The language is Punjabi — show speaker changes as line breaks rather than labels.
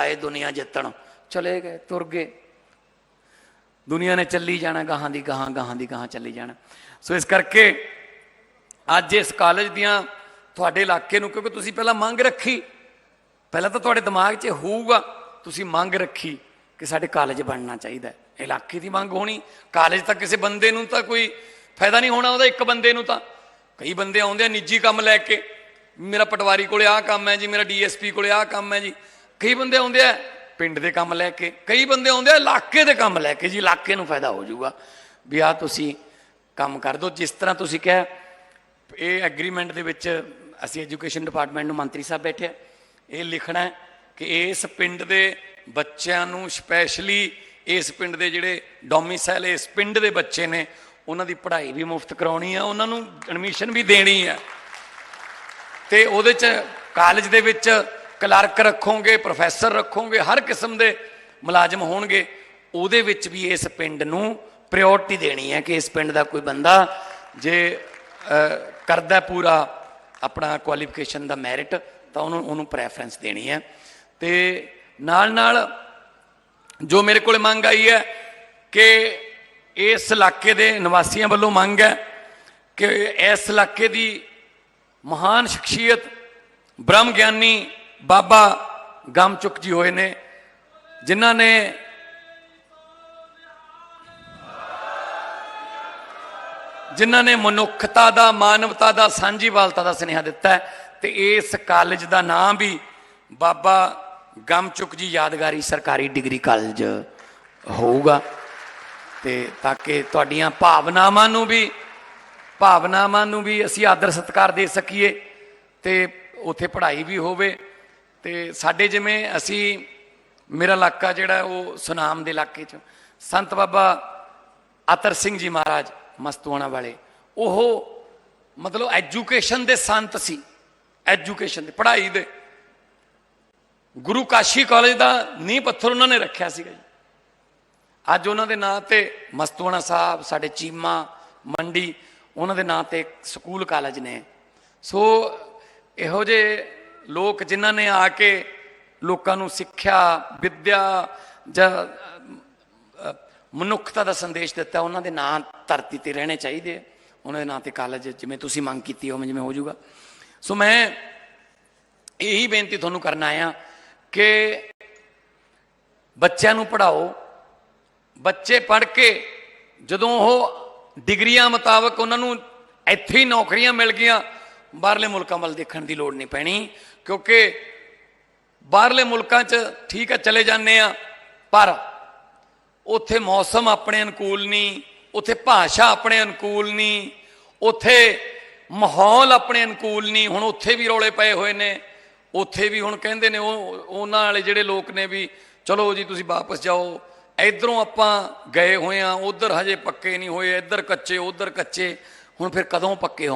ਆਏ ਦੁਨੀਆ ਜਿੱਤਣ। ਚਲੇ ਗਏ, ਤੁਰ ਗਏ। ਦੁਨੀਆ ਨੇ ਚੱਲੀ ਜਾਣਾ, ਗਾਹਾਂ ਦੀ ਗਾਹਾਂ ਗਾਹਾਂ ਦੀ ਗਾਹਾਂ ਚੱਲੀ ਜਾਣਾ। ਸੋ ਇਸ ਕਰਕੇ ਅੱਜ ਇਸ ਕਾਲਜ ਦੀਆਂ ਤੁਹਾਡੇ ਇਲਾਕੇ ਨੂੰ, ਕਿਉਂਕਿ ਤੁਸੀਂ ਪਹਿਲਾਂ ਮੰਗ ਰੱਖੀ, ਪਹਿਲਾਂ ਤਾਂ ਤੁਹਾਡੇ ਦਿਮਾਗ 'ਚ ਹੋਊਗਾ, ਤੁਸੀਂ ਮੰਗ ਰੱਖੀ ਕਿ ਸਾਡੇ ਕਾਲਜ ਬਣਨਾ ਚਾਹੀਦਾ ਇਲਾਕੇ ਦੀ ਮੰਗ ਹੋਣੀ ਕਾਲਜ ਤਾਂ ਕਿਸੇ ਬੰਦੇ ਨੂੰ ਤਾਂ ਕੋਈ ਫਾਇਦਾ ਨਹੀਂ ਹੋਣਾ ਉਹਦਾ, ਇੱਕ ਬੰਦੇ ਨੂੰ ਤਾਂ। ਕਈ ਬੰਦੇ ਆਉਂਦੇ ਆ ਨਿੱਜੀ ਕੰਮ ਲੈ ਕੇ, ਮੇਰਾ ਪਟਵਾਰੀ ਕੋਲੇ ਆਹ ਕੰਮ ਹੈ ਜੀ, ਮੇਰਾ ਡੀਐਸਪੀ ਕੋਲੇ ਆਹ ਕੰਮ ਹੈ ਜੀ। ਕਈ ਬੰਦੇ ਆਉਂਦੇ ਆ ਪਿੰਡ ਦੇ ਕੰਮ ਲੈ ਕੇ, ਕਈ ਬੰਦੇ ਆਉਂਦੇ ਆ ਇਲਾਕੇ ਦੇ ਕੰਮ ਲੈ ਕੇ ਜੀ, ਇਲਾਕੇ ਨੂੰ ਫਾਇਦਾ ਹੋ ਜਾਊਗਾ। ਵੀ ਆ ਤੁਸੀਂ ਕੰਮ ਕਰ ਦਿਓ ਜਿਸ ਤਰ੍ਹਾਂ ਤੁਸੀਂ ਕਿਹਾ, ਇਹ ਐਗਰੀਮੈਂਟ ਦੇ ਵਿੱਚ ਅਸੀਂ ਐਜੂਕੇਸ਼ਨ ਡਿਪਾਰਟਮੈਂਟ ਨੂੰ ਮੰਤਰੀ ਸਾਹਿਬ ਬੈਠੇ ਆ। ਇਹ ਲਿਖਣਾ ਕਿ ਇਸ ਪਿੰਡ ਦੇ ਬੱਚਿਆਂ ਨੂੰ ਸਪੈਸ਼ਲੀ ਇਸ ਪਿੰਡ ਦੇ ਜਿਹੜੇ ਡੋਮਿਸਾਈਲ ਇਸ ਪਿੰਡ ਦੇ ਬੱਚੇ ਨੇ, ਉਹਨਾਂ ਦੀ ਪੜ੍ਹਾਈ ਵੀ ਮੁਫਤ ਕਰਾਉਣੀ ਆ, ਉਹਨਾਂ ਨੂੰ ਐਡਮਿਸ਼ਨ ਵੀ ਦੇਣੀ ਆ। ਤੇ ਉਹਦੇ ਚ ਕਾਲਜ ਦੇ ਵਿੱਚ ਕਲਰਕ ਰੱਖੋਗੇ, ਪ੍ਰੋਫੈਸਰ ਰੱਖੋਗੇ, ਹਰ ਕਿਸਮ ਦੇ ਮੁਲਾਜ਼ਮ ਹੋਣਗੇ, ਉਹਦੇ ਵਿੱਚ ਵੀ ਇਸ ਪਿੰਡ ਨੂੰ ਪ੍ਰਾਇੋਰਟੀ ਦੇਣੀ ਹੈ ਕਿ ਇਸ ਪਿੰਡ ਦਾ ਕੋਈ ਬੰਦਾ ਜੇ ਕਰਦਾ ਪੂਰਾ ਆਪਣਾ ਕੁਆਲੀਫਿਕੇਸ਼ਨ ਦਾ ਮੈਰਿਟ ਤਾਂ ਉਹਨੂੰ ਉਹਨੂੰ ਪ੍ਰੈਫਰੈਂਸ ਦੇਣੀ ਹੈ। ਤੇ ਨਾਲ ਨਾਲ ਜੋ ਮੇਰੇ ਕੋਲ ਮੰਗ ਆਈ ਹੈ ਕਿ ਇਸ ਇਲਾਕੇ ਦੇ ਨਿਵਾਸੀਆਂ ਵੱਲੋਂ ਮੰਗ ਹੈ ਕਿ ਇਸ ਇਲਾਕੇ ਦੀ ਮਹਾਨ ਸ਼ਖਸੀਅਤ ਬ੍ਰਹਮ ਗਿਆਨੀ ਬਾਬਾ ਗਮਚੁਕ ਜੀ ਹੋਏ ਨੇ, ਜਿਨ੍ਹਾਂ ਨੇ ਜਿਨ੍ਹਾਂ ਨੇ ਮਨੁੱਖਤਾ ਦਾ, ਮਾਨਵਤਾ ਦਾ, ਸਾਂਝੀਵਾਲਤਾ ਦਾ ਸੁਨੇਹਾ ਦਿੱਤਾ ਹੈ ਤੇ ਇਸ ਕਾਲਜ ਦਾ ਨਾਮ ਵੀ ਬਾਬਾ ਗਮਚੁਕ ਜੀ ਯਾਦਗਾਰੀ ਸਰਕਾਰੀ ਡਿਗਰੀ ਕਾਲਜ ਹੋਊਗਾ। ਤੇ ਤਾਂ ਕਿ ਤੁਹਾਡੀਆਂ ਭਾਵਨਾਵਾਂ ਨੂੰ ਵੀ, ਭਾਵਨਾਵਾਂ ਨੂੰ ਵੀ ਅਸੀਂ ਆਦਰ ਸਤਿਕਾਰ ਦੇ ਸਕੀਏ ਤੇ ਉੱਥੇ ਪੜ੍ਹਾਈ ਵੀ ਹੋਵੇ। ਤੇ ਸਾਡੇ ਜਿਵੇਂ ਅਸੀਂ, ਮੇਰਾ ਇਲਾਕਾ ਜਿਹੜਾ ਉਹ ਸੁਨਾਮ ਦੇ ਇਲਾਕੇ ਚ, ਸੰਤ ਬਾਬਾ ਅਤਰ ਸਿੰਘ ਜੀ ਮਹਾਰਾਜ ਮਸਤੂਆਣਾ ਵਾਲੇ, ਉਹ ਮਤਲਬ ਐਜੂਕੇਸ਼ਨ ਦੇ ਸੰਤ ਸੀ, ਐਜੂਕੇਸ਼ਨ ਦੇ, ਪੜ੍ਹਾਈ ਦੇ। ਗੁਰੂ ਕਾਸ਼ੀ ਕਾਲਜ ਦਾ ਨੀਂਹ ਪੱਥਰ ਉਹਨਾਂ ਨੇ ਰੱਖਿਆ ਸੀਗਾ ਜੀ। ਅੱਜ ਉਹਨਾਂ ਦੇ ਨਾਂ ਤੇ ਮਸਤੂਆਣਾ ਸਾਹਿਬ, ਸਾਡੇ ਚੀਮਾ ਮੰਡੀ, ਉਹਨਾਂ ਦੇ ਨਾਂ ਤੇ ਸਕੂਲ ਕਾਲਜ ਨੇ। ਸੋ ਇਹੋ ਜਿਹੇ ਲੋਕ ਜਿਨ੍ਹਾਂ ਨੇ ਆ ਕੇ ਲੋਕਾਂ ਨੂੰ ਸਿੱਖਿਆ, ਵਿੱਦਿਆ ਜਾਂ ਮਨੁੱਖਤਾ ਦਾ ਸੰਦੇਸ਼ ਦਿੱਤਾ, ਉਹਨਾਂ ਦੇ ਨਾਂ ਧਰਤੀ ਤੇ ਰਹਿਣੇ ਚਾਹੀਦੇ ਉਹਨਾਂ ਦੇ ਨਾਂ ਤੇ ਕਾਲਜ, ਜਿਵੇਂ ਤੁਸੀਂ ਮੰਗ ਕੀਤੀ, ਉਵੇਂ ਜਿਵੇਂ ਹੋ ਜਾਊਗਾ। ਸੋ ਮੈਂ ਇਹੀ ਬੇਨਤੀ ਤੁਹਾਨੂੰ ਕਰਨ ਆਇਆ ਕਿ ਬੱਚਿਆਂ ਨੂੰ ਪੜ੍ਹਾਓ। ਬੱਚੇ ਪੜ੍ਹ ਕੇ ਜਦੋਂ ਉਹ ਡਿਗਰੀਆਂ ਮੁਤਾਬਕ ਉਹਨਾਂ ਨੂੰ ਇੱਥੇ ਹੀ ਨੌਕਰੀਆਂ ਮਿਲ ਗਈਆਂ, ਬਾਹਰਲੇ ਮੁਲਕਾਂ ਵੱਲ ਦੇਖਣ ਦੀ ਲੋੜ ਨਹੀਂ ਪੈਣੀ। ਕਿਉਂਕਿ ਬਾਹਰਲੇ ਮੁਲਕਾਂ 'ਚ ਠੀਕ ਹੈ ਚਲੇ ਜਾਂਦੇ ਆ, ਪਰ ਉੱਥੇ ਮੌਸਮ ਆਪਣੇ ਅਨੁਕੂਲ ਨਹੀਂ, ਉੱਥੇ ਭਾਸ਼ਾ ਆਪਣੇ ਅਨੁਕੂਲ ਨਹੀਂ, ਉੱਥੇ ਮਾਹੌਲ ਆਪਣੇ ਅਨੁਕੂਲ ਨਹੀਂ, ਹੁਣ ਉੱਥੇ ਵੀ ਰੌਲੇ ਪਏ ਹੋਏ ਨੇ, ਉੱਥੇ ਵੀ ਹੁਣ ਕਹਿੰਦੇ ਨੇ ਉਹ, ਉਹਨਾਂ ਵਾਲੇ ਜਿਹੜੇ ਲੋਕ ਨੇ ਵੀ, ਚਲੋ ਜੀ ਤੁਸੀਂ ਵਾਪਸ ਜਾਓ, ਇਧਰੋਂ ਆਪਾਂ ਗਏ ਹੋਏ ਆ, ਉਧਰ ਹਜੇ ਪੱਕੇ ਨਹੀਂ ਹੋਏ, ਇੱਧਰ ਕੱਚੇ, ਉਧਰ ਕੱਚੇ, ਹੁਣ ਫਿਰ ਕਦੋਂ ਪੱਕੇ ਹੋ